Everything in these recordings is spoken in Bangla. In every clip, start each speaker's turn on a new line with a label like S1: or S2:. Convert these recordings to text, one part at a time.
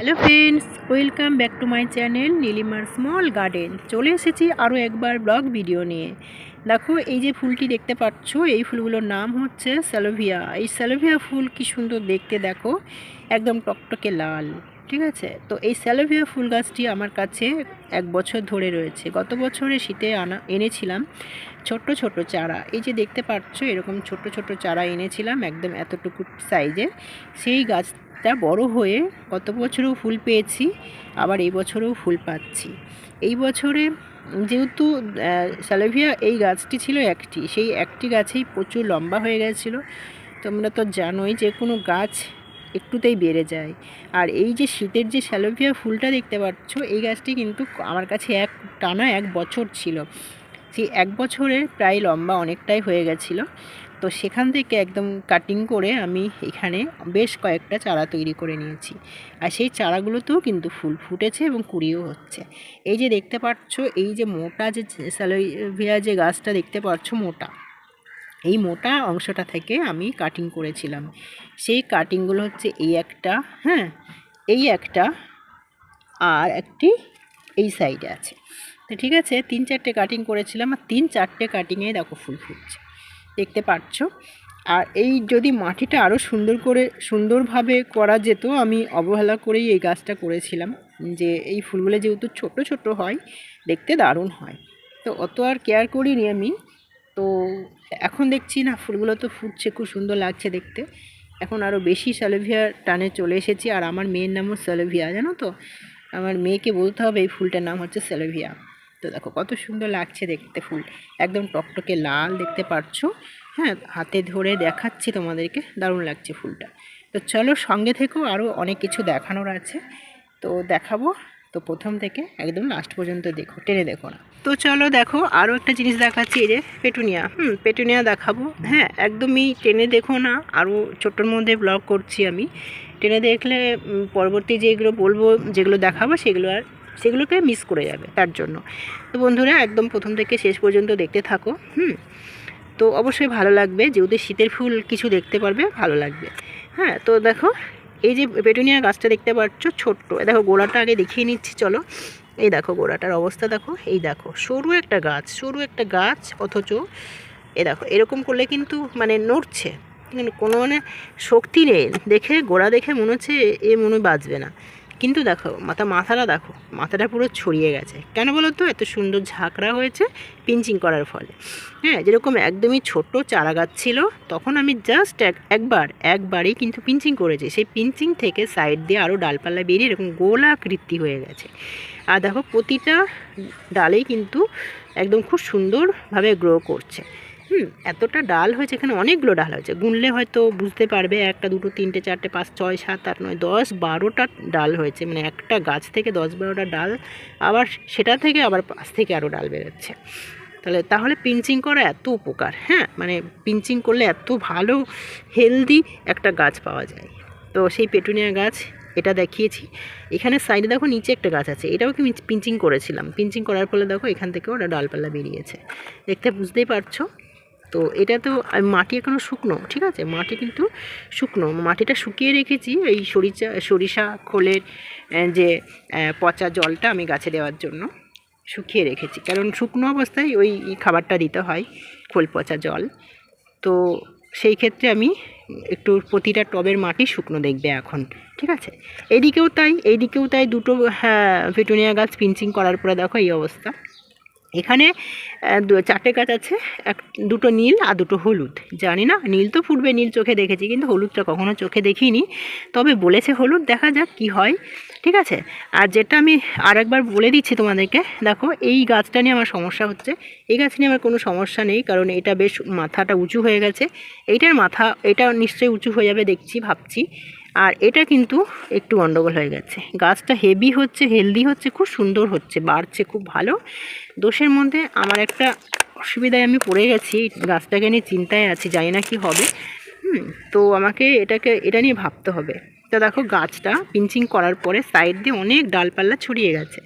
S1: Hello friends, welcome back to my channel নীলিমার স্মল গার্ডেন। চলে এসেছি আরও একবার ব্লগ ভিডিও নিয়ে। দেখো, এই যে ফুলটি দেখতে পাচ্ছ, এই ফুলগুলোর নাম হচ্ছে স্যালোভিয়া এই স্যালোভিয়া ফুল কি সুন্দর দেখতে, দেখো, একদম টকটকে লাল, ঠিক আছে? তো এই স্যালোভিয়া ফুল গাছটি আমার কাছে এক বছর ধরে রয়েছে। গত বছরে শীতে আনা, এনেছিলাম ছোট্ট ছোট চারা। এই যে দেখতে পাচ্ছ, এরকম ছোট ছোট চারা এনেছিলাম একদম এতটুকু সাইজের সেই গাছটা বড় হয়ে গত বছরেও ফুল পেয়েছি, আবার এই বছরেও ফুল পাচ্ছি। এই বছরে যেহেতু স্যালোভিয়া এই গাছটি ছিল একটি, সেই একটি গাছেই প্রচুর লম্বা হয়ে গেছিল। তোমরা তো জানোই যে কোনো গাছ একটুতেই বেড়ে যায়। আর এই যে শীতের যে স্যালোভিয়া ফুলটা দেখতে পাচ্ছ, এই গাছটি কিন্তু আমার কাছে এক টানা এক বছর ছিল। সেই এক বছরে প্রায় লম্বা অনেকটাই হয়ে গেছিল। তো সেখান থেকে একদম কাটিং করে আমি এখানে বেশ কয়েকটা চারা তৈরি করে নিয়েছি। আর সেই চারাগুলোতেও কিন্তু ফুল ফুটেছে এবং কুড়িও হচ্ছে। এই যে দেখতে পাচ্ছ, এই যে মোটা যে স্যালোভিয়া যে গাছটা দেখতে পাচ্ছ মোটা, এই মোটা অংশটা থেকে আমি কাটিং করেছিলাম। সেই কাটিংগুলো হচ্ছে এই একটা হ্যাঁ এই একটা আর একটি এই সাইডে আছে। তো ঠিক আছে, তিন চারটে কাটিং করেছিলাম আর তিন চারটে কাটিংয়ে দেখো ফুল ফুটছে। দেখতে পাচ্ছ আর এই যদি মাটিটা আরও সুন্দর করে, সুন্দরভাবে করা যেত, আমি অবহেলা করেই এই গাছটা করেছিলাম। যে এই ফুলগুলো যেহেতু ছোট ছোট হয়, দেখতে দারুণ হয়। তো অত আর কেয়ার করিনি আমি। তো এখন দেখছি না, ফুলগুলো তো ফুটছে, খুব সুন্দর লাগছে দেখতে। এখন আরও বেশি স্যালোভিয়ার টানে চলে এসেছি। আর আমার মেয়ের নামও স্যালোভিয়া জানো তো? আমার মেয়েকে বলতে হবে এই ফুলটার নাম হচ্ছে স্যালোভিয়া তো দেখো কত সুন্দর লাগছে দেখতে ফুল। একদম টকটকে লাল দেখতে পাচ্ছ হ্যাঁ হাতে ধরে দেখাচ্ছি তোমাদেরকে, দারুণ লাগছে ফুলটা। তো চলো সঙ্গে থেকেও আরও অনেক কিছু দেখানোর আছে। তো দেখাবো। তো প্রথম থেকে একদম লাস্ট পর্যন্ত দেখো, টেনে দেখো না। তো চলো দেখো আরও একটা জিনিস দেখাচ্ছি, এই যে পেটুনিয়া। হুম, পেটুনিয়া দেখাবো। হ্যাঁ একদমই টেনে দেখো না। আরও ছোটোর মধ্যে ব্লগ করছি আমি। টেনে দেখলে পরবর্তী যেগুলো বলব, যেগুলো দেখাবো, সেগুলো আর সেগুলোকে মিস করে যাবে তার জন্য। তো বন্ধুরা, একদম প্রথম থেকে শেষ পর্যন্ত দেখতে থাকো, হুম? তো অবশ্যই ভালো লাগবে, যেহেতু শীতের ফুল কিছু দেখতে পারবে, ভালো লাগবে। হ্যাঁ তো দেখো, এই যে পেটুনিয়া গাছটা দেখতে পাচ্ছ, ছোট্ট। দেখো, গোড়াটা আগে দেখিয়ে নিচ্ছি, চলো। এই দেখো, গোড়াটার অবস্থা দেখো, এই দেখো, সরু একটা গাছ, সরু একটা গাছ, অথচ এ দেখো, এরকম করলে কিন্তু মানে নড়ছে। কোনো মানে শক্তি নেই। দেখে, গোড়া দেখে মনে হচ্ছে এ মনে বাঁচবে না। কিন্তু দেখো, মাথা, মাথাটা দেখো, মাথাটা পুরো ছড়িয়ে গেছে। কেন বলো তো? এত সুন্দর ঝাঁকড়া হয়েছে পিঞ্চিং করার ফলে। হ্যাঁ যেরকম একদমই ছোট চারা গাছ ছিল, তখন আমি জাস্ট এক, একবার, একবারই কিন্তু পিঞ্চিং করেছি। সেই পিঞ্চিং থেকে সাইড দিয়ে আরও ডালপালা বেরিয়ে এরকম গোলাকৃতি হয়ে গেছে। আর দেখো, প্রতিটা ডালেই কিন্তু একদম খুব সুন্দরভাবে গ্রো করছে। হুম, এতটা ডাল হয়েছে, এখানে অনেকগুলো ডাল হয়েছে। গুনলে হয়তো বুঝতে পারবে, একটা, দুটো, তিনটে, চারটে, পাঁচ, ছয়, সাত, আট, নয়, দশ, বারোটা ডাল হয়েছে। মানে একটা গাছ থেকে দশ, বারোটা ডাল, আবার সেটা থেকে আবার পাশ থেকে আরও ডাল বেরোচ্ছে। তাহলে তাহলে পিঞ্চিং করা এত উপকার হ্যাঁ? মানে পিঞ্চিং করলে এত ভালো, হেলদি একটা গাছ পাওয়া যায়। তো সেই পেটুনিয়া গাছ, এটা দেখিয়েছি। এখানে সাইডে দেখো, নিচে একটা গাছ আছে। এটাও কি পিঞ্চিং করেছিলাম। পিঞ্চিং করার ফলে দেখো, এখান থেকেও ওটা ডালপালা বেরিয়েছে। দেখতে বুঝতেই পারছ? তো এটা তো মাটি এখনও শুকনো, ঠিক আছে? মাটি কিন্তু শুকনো। মাটিটা শুকিয়ে রেখেছি এই সরিষা সরিষা, খোলের যে পচা জলটা আমি গাছে দেওয়ার জন্য শুকিয়ে রেখেছি। কারণ শুকনো অবস্থায় ওই খাবারটা দিতে হয়, খোল, পচা জল। তো সেই ক্ষেত্রে আমি একটু প্রতিটা টবের মাটি শুকনো দেখবে এখন, ঠিক আছে? এইদিকেও তাই এইদিকেও তাই দুটো হ্যাঁ পেটুনিয়া গাছ পিঞ্চিং করার পরে দেখো এই অবস্থা। এখানে চারটে গাছ আছে, এক, দুটো নীল আর দুটো হলুদ। জানি না, নীল তো ফুটবে, নীল চোখে দেখেছি, কিন্তু হলুদটা কখনো চোখে দেখিনি। তবে বলেছে হলুদ, দেখা যাক কি হয়, ঠিক আছে? আর যেটা আমি আরেকবার বলে দিচ্ছি তোমাদেরকে, দেখো, এই গাছটা নিয়ে আমার সমস্যা হচ্ছে। এই গাছ নিয়ে আমার কোনো সমস্যা নেই, কারণ এটা বেশ মাথাটা উঁচু হয়ে গেছে। এইটার মাথা, এটা নিশ্চয়ই উঁচু হয়ে যাবে, দেখছি, ভাবছি। আর এটা কিন্তু একটু গন্ডগোল হয়ে গেছে। গাছটা হেভি হচ্ছে হেলদি হচ্ছে, খুব সুন্দর হচ্ছে, বাড়ছে খুব ভালো। দোষের মধ্যে আমার একটা অসুবিধায় আমি পড়ে গেছি, গাছটাকে নিয়ে চিন্তায় আছি, জানি না কি হবে। হুম, তো আমাকে এটাকে, এটা নিয়ে ভাবতে হবে। তো দেখো গাছটা পিঞ্চিং করার পরে সাইড দিয়ে অনেক ডালপাল্লা ছড়িয়ে গেছে।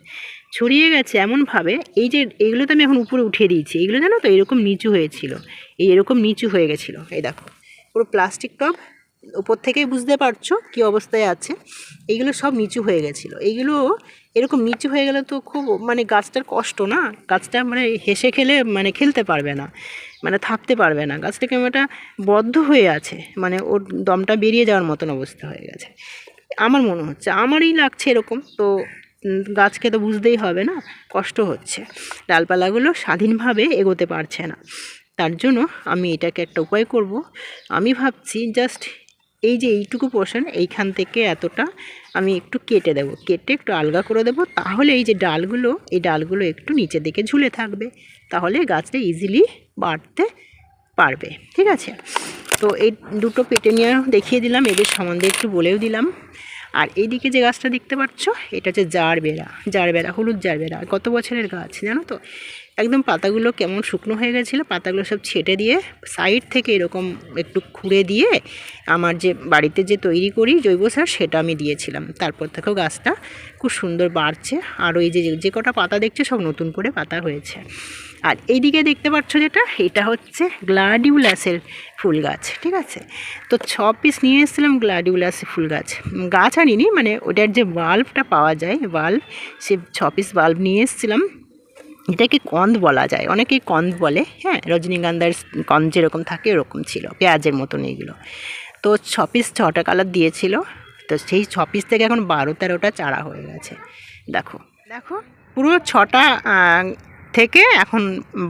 S1: ছড়িয়ে গেছে এমনভাবে, এই যে এইগুলো তো আমি এখন উপরে উঠিয়ে দিয়েছি, এগুলো জানো তো এরকম নিচু হয়েছিল। এই এরকম নিচু হয়ে গেছিল, এই দেখো। পুরো প্লাস্টিক টব উপর থেকেই বুঝতে পারছ কি অবস্থায় আছে। এইগুলো সব নিচু হয়ে গেছিল। এইগুলো এরকম নিচু হয়ে গেলে তো খুব মানে গাছটার কষ্ট না? গাছটা মানে হেসে খেলে মানে খেলতে পারবে না মানে থাকতে পারবে না। গাছটা কেমন একটা বদ্ধ হয়ে আছে মানে ওর দমটা বেরিয়ে যাওয়ার মতন অবস্থা হয়ে গেছে। আমার মনে হচ্ছে, আমারই লাগছে এরকম। তো গাছকে তো বুঝতেই হবে না, কষ্ট হচ্ছে। ডালপালাগুলো স্বাধীনভাবে এগোতে পারছে না। তার জন্য আমি এটাকে একটা উপায় করব। আমি ভাবছি জাস্ট এই যে এইটুকু পোর্শন এইখান থেকে এতটা আমি একটু কেটে দেবো। কেটে একটু আলগা করে দেবো, তাহলে এই যে ডালগুলো, এই ডালগুলো একটু নিচের দিকে ঝুলে থাকবে। তাহলে গাছটা ইজিলি বাড়তে পারবে, ঠিক আছে? তো এই দুটো পেটে পেটেনিয়া দেখিয়ে দিলাম, এদের সম্বন্ধে একটু বলেও দিলাম। আর এইদিকে যে গাছটা দেখতে পাচ্ছ, এটা হচ্ছে জারবেরা জারবেরা, হলুদ জারবেরা। কত বছরের গাছ, জানো তো? একদম পাতাগুলো কেমন শুকনো হয়ে গেছিল, পাতাগুলো সব ছেটে দিয়ে সাইড থেকে এরকম একটু খুঁড়ে দিয়ে আমার যে বাড়িতে যে তৈরি করি জৈব সার, সেটা আমি দিয়েছিলাম। তারপর থেকেও গাছটা খুব সুন্দর বাড়ছে। আর ওই যে যে কটা পাতা দেখছে, সব নতুন করে পাতা হয়েছে। আর এইদিকে দেখতে পাচ্ছ যেটা, এটা হচ্ছে গ্লাডিউলাসের ফুল গাছ, ঠিক আছে? তো ছ পিস নিয়ে এসেছিলাম গ্লাডিউলাসের ফুল গাছ। গাছ আনিনি মানে ওটার যে বাল্বটা পাওয়া যায় বাল্ব সে ছ পিস বাল্ব নিয়ে এসেছিলাম। এটাকে কন্দ বলা যায়। অনেকেই কন্দ বলে হ্যাঁ? রজনীগন্ধার কন্দ যেরকম থাকে, ওরকম ছিল, পেঁয়াজের মতন এইগুলো তো ছ পিস ছটা কালার দিয়েছিল। তো সেই ছ পিস থেকে এখন বারো তেরোটা চারা হয়ে গেছে। দেখো দেখো, পুরো ছটা থেকে এখন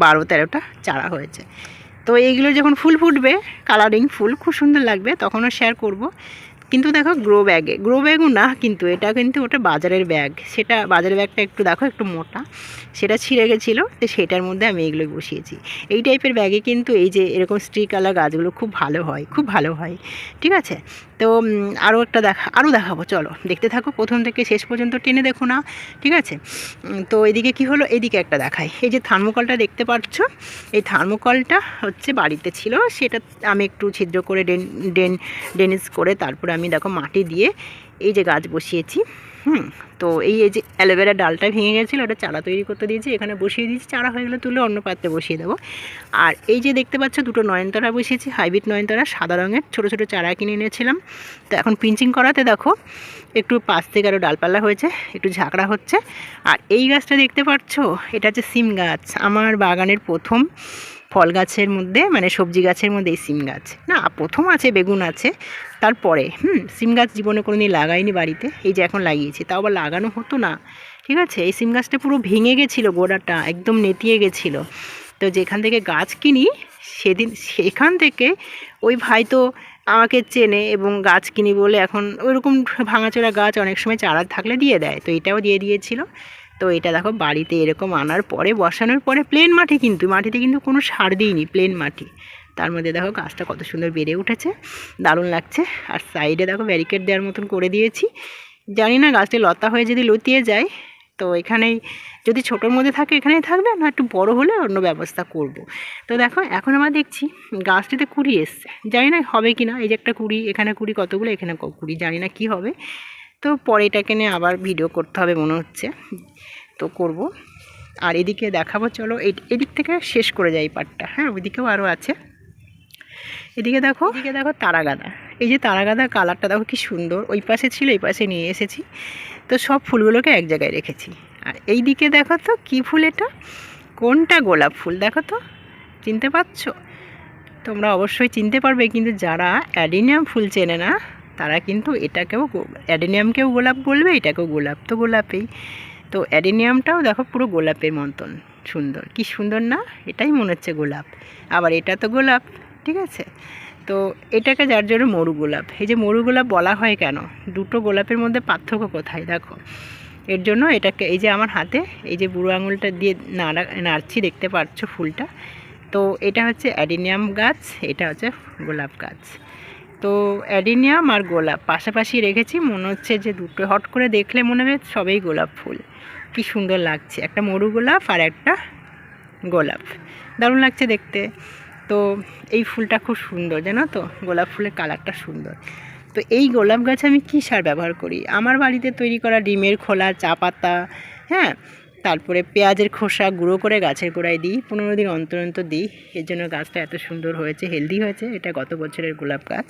S1: বারো তেরোটা চারা হয়েছে। তো এইগুলো যখন ফুল ফুটবে কালারিং ফুল, খুব সুন্দর লাগবে, তখনও শেয়ার করব। কিন্তু দেখো গ্রো ব্যাগে গ্রো ব্যাগও না, কিন্তু এটা কিন্তু ওটা বাজারের ব্যাগ সেটা বাজারের ব্যাগটা একটু দেখো, একটু মোটা। সেটা ছিঁড়ে গেছিল, তো সেটার মধ্যে আমি এগুলো বসিয়েছি। এই টাইপের ব্যাগে কিন্তু এই যে এরকম স্ট্রিকালা গাছগুলো খুব ভালো হয়, খুব ভালো হয়। ঠিক আছে? তো আরও একটা দেখা আরও দেখাবো, চলো। দেখতে থাকো, প্রথম থেকে শেষ পর্যন্ত টেনে দেখো না, ঠিক আছে? তো এদিকে কি হলো? এদিকে একটা দেখাই। এই যে থার্মোকলটা দেখতে পাচ্ছ, এই থার্মোকলটা হচ্ছে বাড়িতে ছিল, সেটা আমি একটু ছিদ্র করে ডেন ডেন, ডেনিস করে তারপরে আমি দেখো মাটি দিয়ে এই যে গাছ বসিয়েছি। হুম, তো এই যে অ্যালোভেরা ডালটা ভেঙে গেছিল, ওটা চারা তৈরি করতে দিয়েছি, এখানে বসিয়ে দিয়েছি, চারা হয়ে গেলে তুলে অন্য পাত্রে বসিয়ে দেবো। আর এই যে দেখতে পাচ্ছ, দুটো নয়নতারা বসিয়েছি, হাইব্রিড নয়নতারা, সাদা রঙের, ছোটো ছোটো চারা কিনে এনেছিলাম। তো এখন পিঞ্চিং করাতে দেখো, একটু পাশ থেকে আরও ডালপালা হয়েছে, একটু ঝাঁকড়া হচ্ছে। আর এই গাছটা দেখতে পাচ্ছ, এটা হচ্ছে সিম গাছ, আমার বাগানের প্রথম ফল গাছের মধ্যে মানে সবজি গাছের মধ্যে এই সিম গাছ। না, প্রথম আছে, বেগুন আছে, তারপরে, হুম, সিম গাছ জীবনে কোনো দিন লাগাইনি বাড়িতে, এই যে এখন লাগিয়েছি, তাও আবার লাগানো হতো না। ঠিক আছে? এই সিম গাছটা পুরো ভেঙে গেছিল, গোড়াটা একদম নেতিয়ে গেছিল। তো যেখান থেকে গাছ কিনি, সেদিন, সেখান থেকে ওই ভাই তো আমাকে চেনে এবং গাছ কিনি বলে এখন ওইরকম ভাঙাচোরা গাছ অনেক সময় চারা থাকলে দিয়ে দেয়। তো এটাও দিয়ে দিয়েছিল। তো এটা দেখো বাড়িতে এরকম আনার পরে, বসানোর পরে প্লেন মাটি কিন্তু, মাটিতে কিন্তু কোনো সার দিইনি প্লেন মাটি। তার মধ্যে দেখো গাছটা কত সুন্দর বেড়ে উঠেছে, দারুণ লাগছে। আর সাইডে দেখো ব্যারিকেড দেওয়ার মতন করে দিয়েছি। জানি না গাছটি লতা হয়ে যদি লতিয়ে যায়, তো এখানেই যদি ছোটোর মধ্যে থাকে এখানেই থাকবে, না একটু বড় হলে অন্য ব্যবস্থা করব। তো দেখো এখন আমরা দেখছি গাছটিতে কুড়ি এসছে। জানি না হবে কি না এই যে একটা কুড়ি, এখানে কুড়ি কতগুলো, এখানে কুড়ি, জানি না কি হবে। তো পরে এটাকে নিয়ে আবার ভিডিও করতে হবে মনে হচ্ছে। তো করব। আর এদিকে দেখাবো চলো এই এদিক থেকে শেষ করে যাই পাটটা হ্যাঁ ওইদিকেও আরও আছে। এদিকে দেখো এদিকে দেখো তারাগাদা। এই যে তারাগাদা কালারটা দেখো কি সুন্দর। ওই পাশে ছিল এই পাশে নিয়ে এসেছি। তো সব ফুলগুলোকে এক জায়গায় রেখেছি। আর এই দিকে দেখো তো কী ফুল এটা? কোনটা গোলাপ ফুল দেখো তো? চিনতে পারছ? তোমরা অবশ্যই চিনতে পারবে কিন্তু যারা অ্যাডিনিয়াম ফুল চেনে না তারা কিন্তু এটাকেও অ্যাডিনিয়ামকেও গোলাপ বলবে, এটাকেও গোলাপ তো গোলাপেই। তো অ্যাডেনিয়ামটাও দেখো পুরো গোলাপের মতন সুন্দর। কি সুন্দর না? এটাই মনে হচ্ছে গোলাপ। আবার এটা তো গোলাপ, ঠিক আছে? তো এটাকে যার জন্য মরু গোলাপ। এই যে মরু গোলাপ বলা হয় কেন? দুটো গোলাপের মধ্যে পার্থক্য কোথায়? দেখো। এর জন্য এটাকে, এই যে আমার হাতে, এই যে বুড়ো আঙুলটা দিয়ে নাড়া, নাড়ছি, দেখতে পাচ্ছ ফুলটা। তো এটা হচ্ছে অ্যাডিনিয়াম গাছ, এটা হচ্ছে গোলাপ গাছ। তো অ্যাডিনিয়াম আর গোলাপ। পাশাপাশি রেখেছি, মনে হচ্ছে যে দুটো। হট করে দেখলে মনে হবে সবেই গোলাপ ফুল। কি সুন্দর লাগছে। একটা মরু গোলাপ আর একটা গোলাপ। দারুণ লাগছে দেখতে। তো এই ফুলটা খুব সুন্দর, জানো তো? গোলাপ ফুলের কালারটা সুন্দর। তো এই গোলাপ গাছে আমি কী সার ব্যবহার করি? আমার বাড়িতে তৈরি করা ডিমের খোলা চা পাতা হ্যাঁ? তারপরে পেঁয়াজের খোসা গুঁড়ো করে গাছের গোড়ায় দিই, পনেরো দিন অন্তর অন্তর দিই। এর জন্য গাছটা এত সুন্দর হয়েছে হেলদি হয়েছে। এটা গত বছরের গোলাপ গাছ।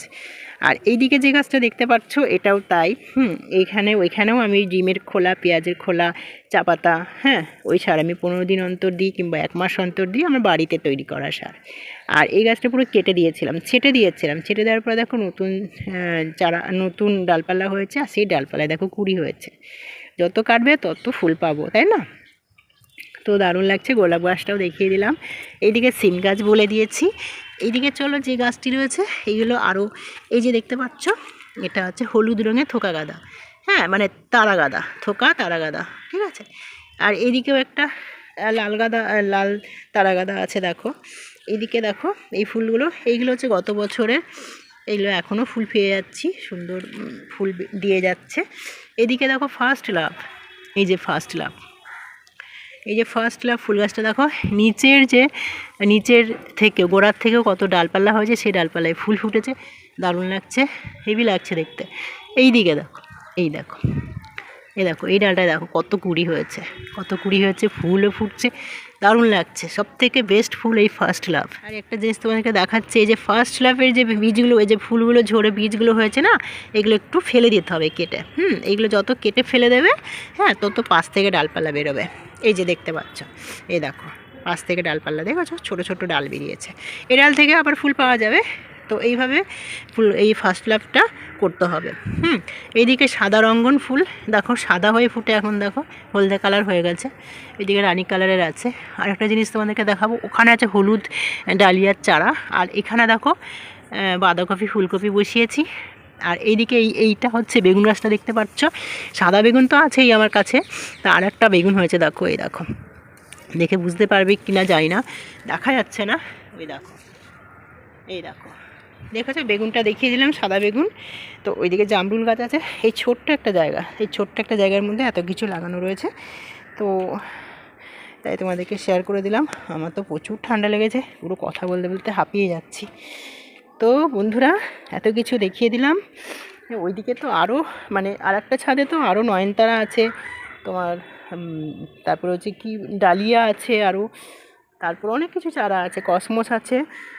S1: আর এইদিকে যে গাছটা দেখতে পাচ্ছ, এটাও তাই। হুম, এইখানে, ওইখানেও আমি ডিমের খোলা, পেঁয়াজের খোলা চা পাতা হ্যাঁ ওই সার আমি পনেরো দিন অন্তর দিই কিংবা এক মাস অন্তর দিই, আমার বাড়িতে তৈরি করা সার। আর এই গাছটা পুরো কেটে দিয়েছিলাম, ছেটে দিয়েছিলাম। ছেটে দেওয়ার পরে দেখো নতুন চারা, নতুন ডালপালা হয়েছে, আর সেই ডালপালায় দেখো কুড়ি হয়েছে। যত কাটবে তত ফুল পাবো, তাই না? তো দারুণ লাগছে, গোলাপ গাছটাও দেখিয়ে দিলাম। এইদিকে সিম গাছ বলে দিয়েছি। এইদিকে চলো যে গাছটি রয়েছে, এইগুলো আরও এই যে দেখতে পাচ্ছ, এটা হচ্ছে হলুদ রঙের থোকা গাঁদা। হ্যাঁ মানে তারা গাঁদা, থোকা তারা গাঁদা, ঠিক আছে? আর এইদিকেও একটা লাল গাঁদা লাল তারা গাঁদা আছে, দেখো। এইদিকে দেখো, এই ফুলগুলো, এইগুলো হচ্ছে গত বছরের, এইগুলো এখনও ফুল পেয়ে যাচ্ছি, সুন্দর ফুল দিয়ে যাচ্ছে। এদিকে দেখো ফার্স্ট লাভ এই যে ফার্স্ট লাভ এই যে ফার্স্ট লাভ ফুল গাছটা দেখো, নিচের যে, নিচের থেকে গোড়ার থেকেও কত ডালপাল্লা হয়েছে, সেই ডালপালায় ফুল ফুটেছে, দারুণ লাগছে, হেভি লাগছে দেখতে। এই দিকে দেখো, এই দেখো। এই দেখো, এই ডালটায় দেখো কত কুড়ি হয়েছে, কত কুড়ি হয়েছে, ফুলও ফুটছে, দারুণ লাগছে সব থেকে বেস্ট ফুল এই ফার্স্ট লাভ আর একটা জিনিস তোমাদেরকে দেখাচ্ছে, এই যে ফার্স্ট লাভের যে বীজগুলো, এই যে ফুলগুলো, ঝরে বীজগুলো হয়েছে না, এগুলো একটু ফেলে দিতে হবে কেটে, হুম, এগুলো যত কেটে ফেলে দেবে হ্যাঁ তত পাশ থেকে ডালপালা বেরোবে। এই যে দেখতে পাচ্ছ, এই দেখো, পাশ থেকে ডালপাল্লা দেখেছ? ছোটো ছোটো ডাল বেরিয়েছে। এই ডাল থেকে আবার ফুল পাওয়া যাবে? তো এইভাবে ফুল, এই ফার্স্ট লাভটা করতে হবে। হুম, এইদিকে সাদা রঙ্গন ফুল, দেখো সাদা হয়ে ফুটে এখন দেখো, হলদে কালার হয়ে গেছে। এদিকে রানী কালারের আছে। আর একটা জিনিস তোমাদেরকে দেখাবো, ওখানে আছে হলুদ ডালিয়ার চারা। আর এখানে দেখো বাঁধাকপি, ফুলকপি বসিয়েছি। আর এইদিকে এই, এইটা হচ্ছে বেগুন গাছটা দেখতে পাচ্ছ। সাদা বেগুন তো আছেই আমার কাছে। তা আর একটা বেগুন হয়েছে, দেখো, এই দেখো। দেখে বুঝতে পারবে কি না জানি না। দেখা যাচ্ছে না। ওই দেখো, এই দেখো। দেখেছ বেগুনটা দেখিয়ে দিলাম, সাদা বেগুন। তো ওইদিকে জামরুল গাছ আছে। এই ছোট্ট একটা জায়গা, এই ছোট্ট একটা জায়গার মধ্যে এত কিছু লাগানো রয়েছে। তো তাই তোমাদেরকে শেয়ার করে দিলাম। আমার তো প্রচুর ঠান্ডা লেগেছে, পুরো কথা বলতে বলতে হাঁপিয়ে যাচ্ছি। তো বন্ধুরা, এত কিছু দেখিয়ে দিলাম। ওইদিকে তো আরও মানে আর একটা ছাদে তো আরও নয়নতারা আছে, তোমার তারপরে হচ্ছে কি, ডালিয়া আছে আরও তারপর অনেক কিছু চারা আছে, কসমস আছে,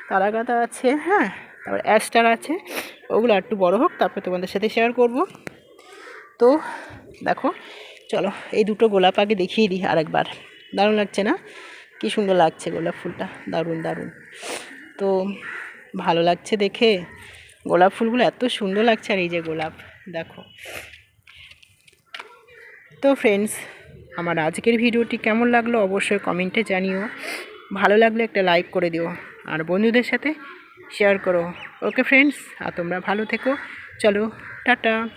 S1: তারাগাদা আছে হ্যাঁ। তারপর অ্যাস্টার আছে, ওগুলো একটু বড় হোক, তারপর তোমাদের সাথে শেয়ার করব। তো দেখো, চলো, এই দুটো গোলাপ আগে দেখিয়ে দিই আরেকবার। দারুণ লাগছে না? কি সুন্দর লাগছে গোলাপ ফুলটা, দারুণ দারুণ। তো ভালো লাগছে দেখে, গোলাপ ফুলগুলো এত সুন্দর লাগছে আর এই যে গোলাপ, দেখো। তো ফ্রেন্ডস আমার আজকের ভিডিওটি কেমন লাগল অবশ্যই কমেন্টে জানিও। ভালো লাগলে একটা লাইক করে দিও। আর বন্ধুদের সাথে শেয়ার করো। ওকে ফ্রেন্ডস আর তোমরা ভালো থেকো। চলো টাটা।